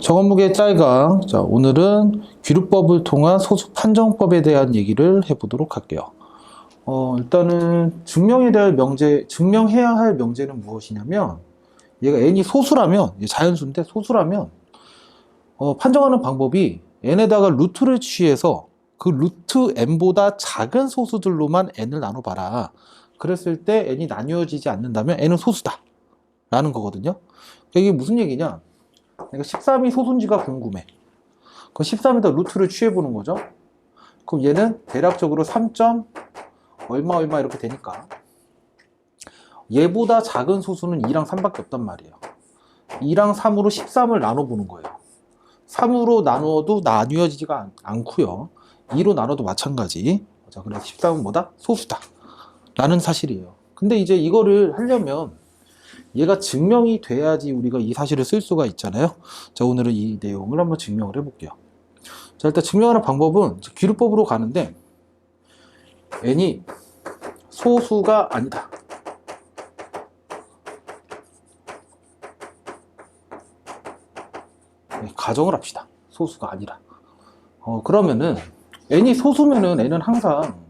정원무게 짤강. 자, 오늘은 귀류법을 통한 소수 판정법에 대한 얘기를 해보도록 할게요. 어, 일단은 증명해야 할 명제, 증명해야 할 명제는 무엇이냐면, 얘가 n이 소수라면, 얘 자연수인데 소수라면, 어, 판정하는 방법이 n에다가 루트를 취해서 그 루트 n보다 작은 소수들로만 n을 나눠봐라. 그랬을 때 n이 나뉘어지지 않는다면 n은 소수다. 라는 거거든요. 이게 무슨 얘기냐? 내가 13이 소수인지가 궁금해. 그 13에다 루트를 취해보는 거죠. 그럼 얘는 대략적으로 3. 얼마 얼마 이렇게 되니까 얘보다 작은 소수는 2랑 3밖에 없단 말이에요. 2랑 3으로 13을 나눠보는 거예요. 3으로 나누어도 나뉘어지지가 않, 않고요. 2로 나눠도 마찬가지. 자, 그래서 13은 뭐다? 소수다. 라는 사실이에요. 근데 이제 이거를 하려면 얘가 증명이 돼야지 우리가 이 사실을 쓸 수가 있잖아요. 자, 오늘은 이 내용을 한번 증명을 해볼게요. 자, 일단 증명하는 방법은 귀류법으로 가는데 n이 소수가 아니다. 네, 가정을 합시다. 소수가 아니라. 어, 그러면은 n이 소수면은 n은 항상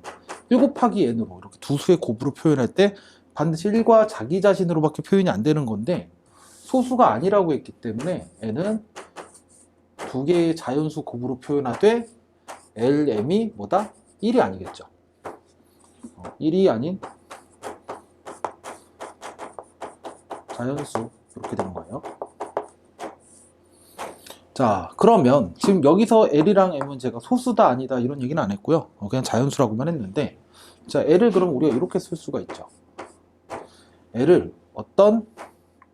1 곱하기 n으로 이렇게 두 수의 곱으로 표현할 때 반드시 1과 자기 자신으로밖에 표현이 안 되는 건데 소수가 아니라고 했기 때문에 n은 두 개의 자연수 곱으로 표현하되 LM이 뭐다? 1이 아니겠죠. 어, 1이 아닌 자연수 이렇게 되는 거예요. 자, 그러면 지금 여기서 L이랑 M은 제가 소수다 아니다 이런 얘기는 안 했고요. 어, 그냥 자연수라고만 했는데 자, L을 그럼 우리가 이렇게 쓸 수가 있죠. L을 어떤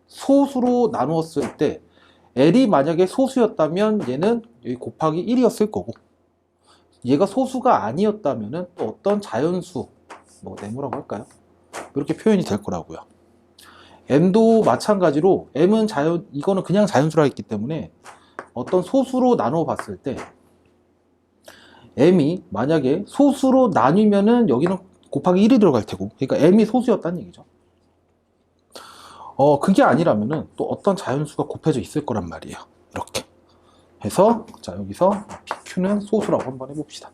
소수로 나누었을 때 L이 만약에 소수였다면 얘는 여기 곱하기 1이었을 거고 얘가 소수가 아니었다면 또 어떤 자연수 뭐 네모라고 할까요? 이렇게 표현이 될 거라고요. M도 마찬가지로 M은 자연 이거는 그냥 자연수라 했기 때문에 어떤 소수로 나눠 봤을 때 M이 만약에 소수로 나뉘면은 여기는 곱하기 1이 들어갈 테고 그러니까 M이 소수였다는 얘기죠. 어 그게 아니라면은 또 어떤 자연수가 곱해져 있을 거란 말이에요. 이렇게 해서 자 여기서 PQ는 소수라고 한번 해봅시다.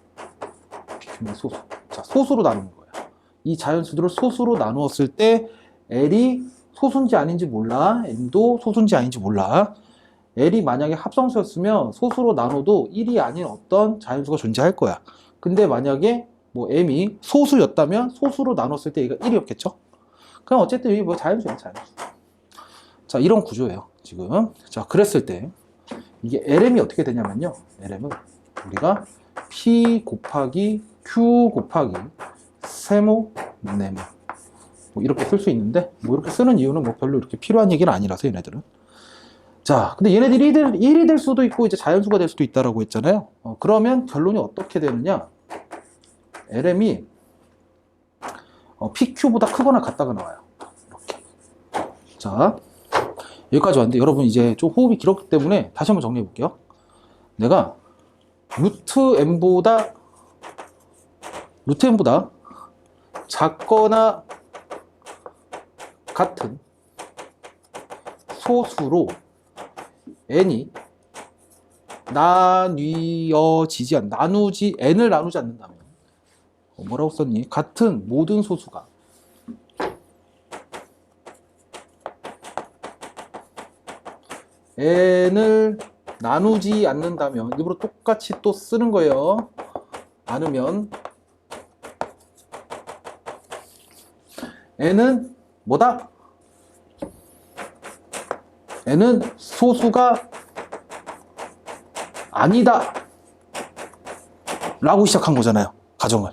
PQ는 소수. 자 소수로 나누는 거예요. 이 자연수들을 소수로 나누었을 때 L이 소수인지 아닌지 몰라. M도 소수인지 아닌지 몰라. L이 만약에 합성수였으면 소수로 나눠도 1이 아닌 어떤 자연수가 존재할 거야. 근데 만약에 뭐 M이 소수였다면 소수로 나눴을 때 얘가 1이었겠죠? 그럼 어쨌든 이게 뭐 자연수야, 자연수. 자, 이런 구조예요, 지금. 자, 그랬을 때 이게 LM이 어떻게 되냐면요. LM은 우리가 P 곱하기 Q 곱하기 세모, 네모. 뭐 이렇게 쓸 수 있는데 뭐 이렇게 쓰는 이유는 뭐 별로 이렇게 필요한 얘기는 아니라서 얘네들은. 자, 근데 얘네들이 1이 될, 1이 될 수도 있고 이제 자연수가 될 수도 있다라고 했잖아요. 어, 그러면 결론이 어떻게 되느냐? LM이 어, PQ보다 크거나 같다가 나와요. 이렇게. 자, 여기까지 왔는데 여러분 이제 좀 호흡이 길었기 때문에 다시 한번 정리해 볼게요. 내가 루트 m보다 루트 m보다 작거나 같은 소수로 n이 나뉘어지지 않, 나누지, n을 나누지 않는다면, 어, 뭐라고 썼니? 같은 모든 소수가 n을 나누지 않는다면, 일부러 똑같이 또 쓰는 거예요. 않으면, n은 뭐다? n은 소수가 아니다. 라고 시작한 거잖아요. 가정을.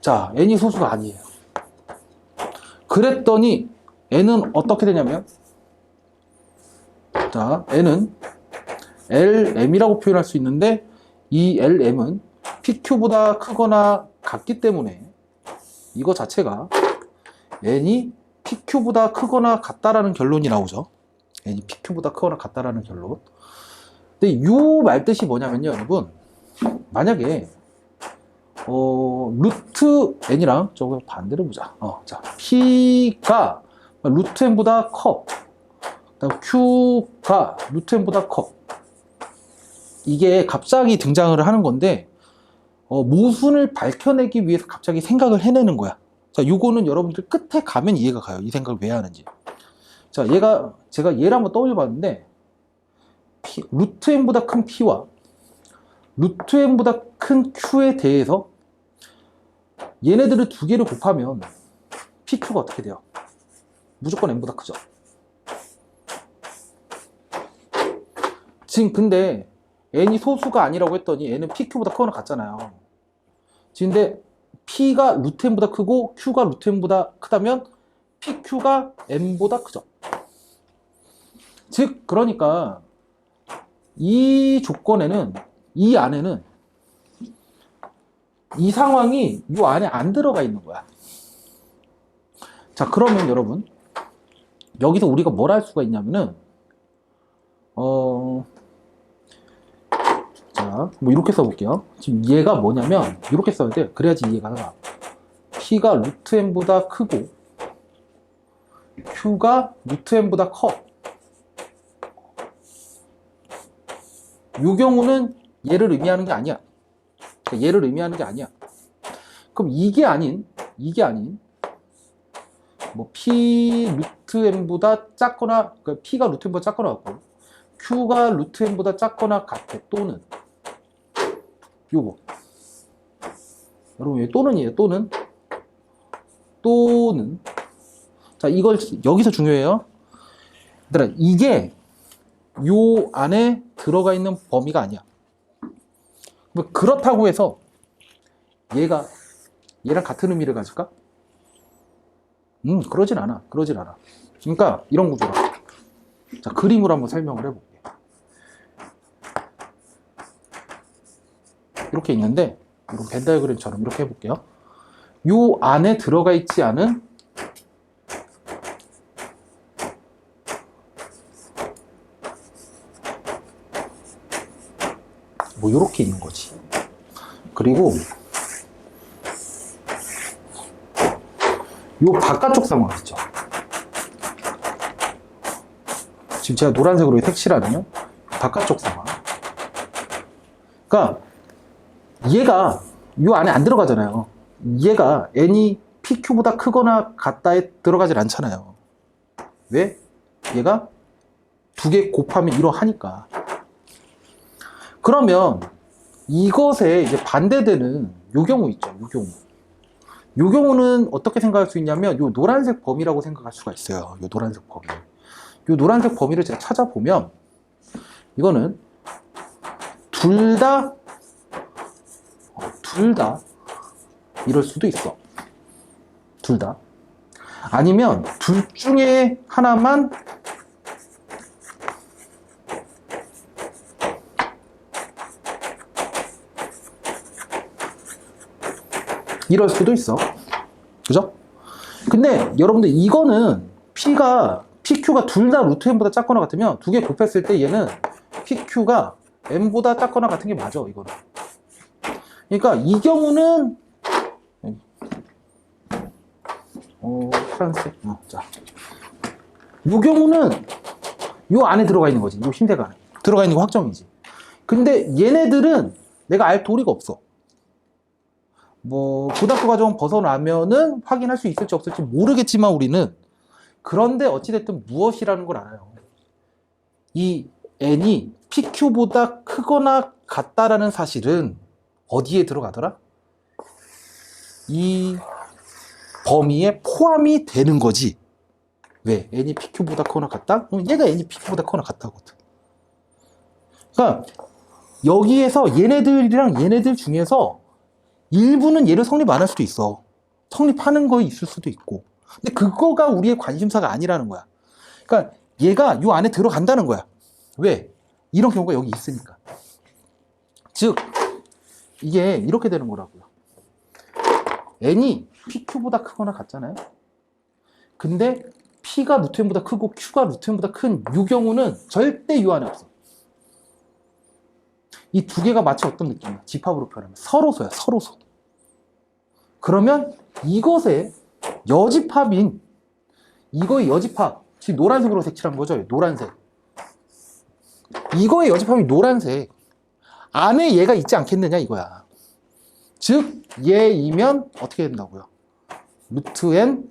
자, n이 소수가 아니에요. 그랬더니 n은 어떻게 되냐면 자, n은 LM이라고 표현할 수 있는데 이 LM은 PQ보다 크거나 같기 때문에 이거 자체가 n이 PQ보다 크거나 같다라는 결론이 나오죠. n이 PQ보다 크거나 같다라는 결론. 근데 이 말뜻이 뭐냐면요, 여러분. 만약에 어, 루트 n이랑 저거 반대로 보자. 어, 자, p가 루트 n보다 커. Q가 루트 n보다 커. 이게 갑자기 등장을 하는 건데 어, 모순을 밝혀내기 위해서 갑자기 생각을 해내는 거야. 자, 요거는 여러분들 끝에 가면 이해가 가요. 이 생각을 왜 하는지. 자, 얘가 제가 얘를 한번 떠올려 봤는데 루트 n보다 큰 p와 루트 n보다 큰 q에 대해서 얘네들을 두 개를 곱하면 pq가 어떻게 돼요? 무조건 n보다 크죠. 지금 근데 n이 소수가 아니라고 했더니 n은 pq보다 크거나 같잖아요. 지금 근데 p가 루트 n보다 크고 q가 루트 n보다 크다면 pq가 n보다 크죠. 즉 그러니까 이 조건에는 이 안에는 이 상황이 이 안에 안 들어가 있는 거야. 자 그러면 여러분 여기서 우리가 뭘 할 수가 있냐면은 어. 자, 뭐 이렇게 써볼게요. 지금 얘가 뭐냐면 이렇게 써야 돼. 그래야지 이해가 가. P가 루트 n보다 크고 Q가 루트 n보다 커. 이 경우는 얘를 의미하는 게 아니야. 그러니까 얘를 의미하는 게 아니야. 그럼 이게 아닌 이게 아닌 뭐 P 루트 n보다 작거나 그러니까 P가 루트 n보다 작거나 같고 Q가 루트 n보다 작거나 같아 또는 요거. 여러분 왜 또는이에요 또는. 또는. 자 이걸 여기서 중요해요. 얘들아 이게 요 안에 들어가 있는 범위가 아니야. 뭐 그렇다고 해서 얘가 얘랑 같은 의미를 가질까? 음 그러진 않아. 그러진 않아. 그러니까 이런 구조라. 자 그림으로 한번 설명을 해볼게 이렇게 있는데 이런 벤 다이어그램처럼 이렇게 해볼게요. 요 안에 들어가 있지 않은 뭐 이렇게 있는 거지. 그리고 요 바깥쪽 상황 있죠. 지금 제가 노란색으로 색칠하면 바깥쪽 상황. 그러니까 얘가 요 안에 안 들어가잖아요. 얘가 n이 pq보다 크거나 같다에 들어가질 않잖아요. 왜? 얘가 두 개 곱하면 이러하니까. 그러면 이것에 이제 반대되는 요 경우 있죠. 요 경우. 요 경우는 어떻게 생각할 수 있냐면 요 노란색 범위라고 생각할 수가 있어요. 요 노란색 범위. 요 노란색 범위를 제가 찾아보면 이거는 둘 다 둘 다 이럴 수도 있어. 둘 다. 아니면 둘 중에 하나만 이럴 수도 있어. 그죠? 근데 여러분들 이거는 P가 PQ가 둘 다 루트 n보다 작거나 같으면 두 개 곱했을 때 얘는 PQ가 n보다 작거나 같은 게 맞아 이거는. 그러니까 이 경우는 어, 프랑스. 어, 자. 이 경우는 요 안에 들어가 있는 거지. 요 흰색 안에. 들어가 있는 거 확정이지. 근데 얘네들은 내가 알 도리가 없어. 뭐 고등학교 과정 벗어나면은 확인할 수 있을지 없을지 모르겠지만 우리는 그런데 어찌됐든 무엇이라는 걸 알아요. 이 n이 pq보다 크거나 같다라는 사실은 어디에 들어가더라? 이 범위에 포함이 되는 거지. 왜? n이 pq보다 크거나 같다? 그럼 얘가 n이 pq보다 크거나 같다거든. 그러니까 여기에서 얘네들이랑 얘네들 중에서 일부는 얘를 성립 안 할 수도 있어. 성립하는 거 있을 수도 있고. 근데 그거가 우리의 관심사가 아니라는 거야. 그러니까 얘가 요 안에 들어간다는 거야. 왜? 이런 경우가 여기 있으니까. 즉, 이게 이렇게 되는 거라고요. n이 pq보다 크거나 같잖아요. 근데 p가 루트 n보다 크고 q가 루트 n보다 큰 이 경우는 절대 이 안에 없어. 이 두 개가 마치 어떤 느낌이야? 집합으로 표현하면 서로소야, 서로소. 그러면 이것의 여집합인 이거의 여집합, 지금 노란색으로 색칠한 거죠? 노란색. 이거의 여집합이 노란색. 안에 얘가 있지 않겠느냐 이거야. 즉 얘이면 어떻게 된다고요? 루트 n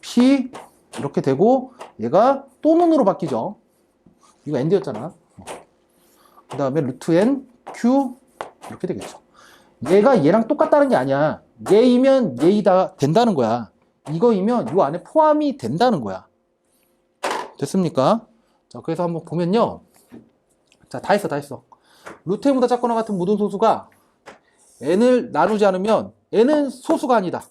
p 이렇게 되고 얘가 또 눈으로 바뀌죠. 이거 n드였잖아. 그 다음에 루트 n q 이렇게 되겠죠. 얘가 얘랑 똑같다는 게 아니야. 얘이면 얘이다 된다는 거야. 이거이면 이 안에 포함이 된다는 거야. 됐습니까? 자, 그래서 한번 보면요. 자, 다 했어, 다 했어. 루테보다 작거나 같은 모든 소수가 n을 나누지 않으면 n은 소수가 아니다.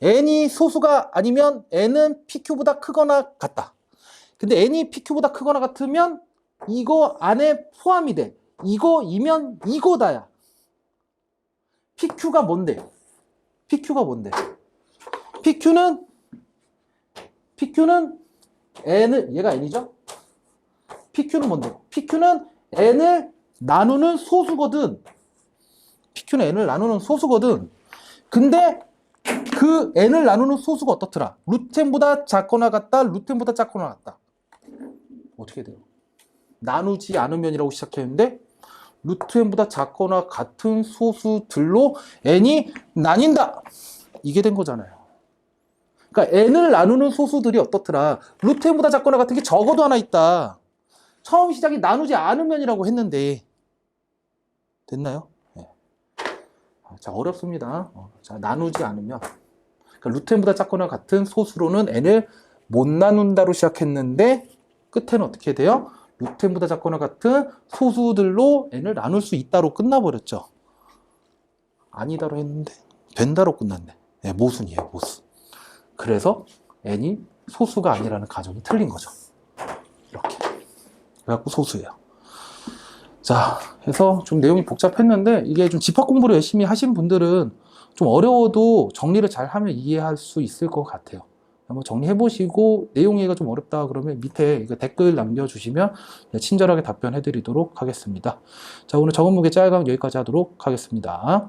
n이 소수가 아니면 n은 pq보다 크거나 같다. 근데 n이 pq보다 크거나 같으면 이거 안에 포함이 돼. 이거이면 이거다야. pq가 뭔데? pq가 뭔데? pq는 pq는 n을 얘가 n이죠? pq는 뭔데? pq는 n을 나누는 소수거든. pq는 n을 나누는 소수거든. 근데 그 n을 나누는 소수가 어떻더라? 루텐보다 작거나 같다, 루텐보다 작거나 같다. 어떻게 돼요? 나누지 않으면이라고 시작했는데 루트n보다 작거나 같은 소수들로 n이 나뉜다. 이게 된 거잖아요. 그러니까 n을 나누는 소수들이 어떻더라? 루트n보다 작거나 같은 게 적어도 하나 있다. 처음 시작이 나누지 않으면이라고 했는데 됐나요? 네. 자 어렵습니다. 어, 자 나누지 않으면 그러니까 루트n보다 작거나 같은 소수로는 n을 못 나눈다로 시작했는데 끝에는 어떻게 돼요? 루텐보다 작거나 같은 소수들로 n을 나눌 수 있다로 끝나버렸죠. 아니다로 했는데 된다로 끝났네. 네, 모순이에요, 모순. 그래서 n이 소수가 아니라는 가정이 틀린 거죠. 이렇게. 그래갖고 소수예요. 자, 해서 좀 내용이 복잡했는데 이게 좀 집합 공부를 열심히 하신 분들은 좀 어려워도 정리를 잘 하면 이해할 수 있을 것 같아요. 한번 정리해 보시고 내용 이해가 좀 어렵다 그러면 밑에 댓글 남겨주시면 친절하게 답변해 드리도록 하겠습니다. 자 오늘 적은 무게 짤강 여기까지 하도록 하겠습니다.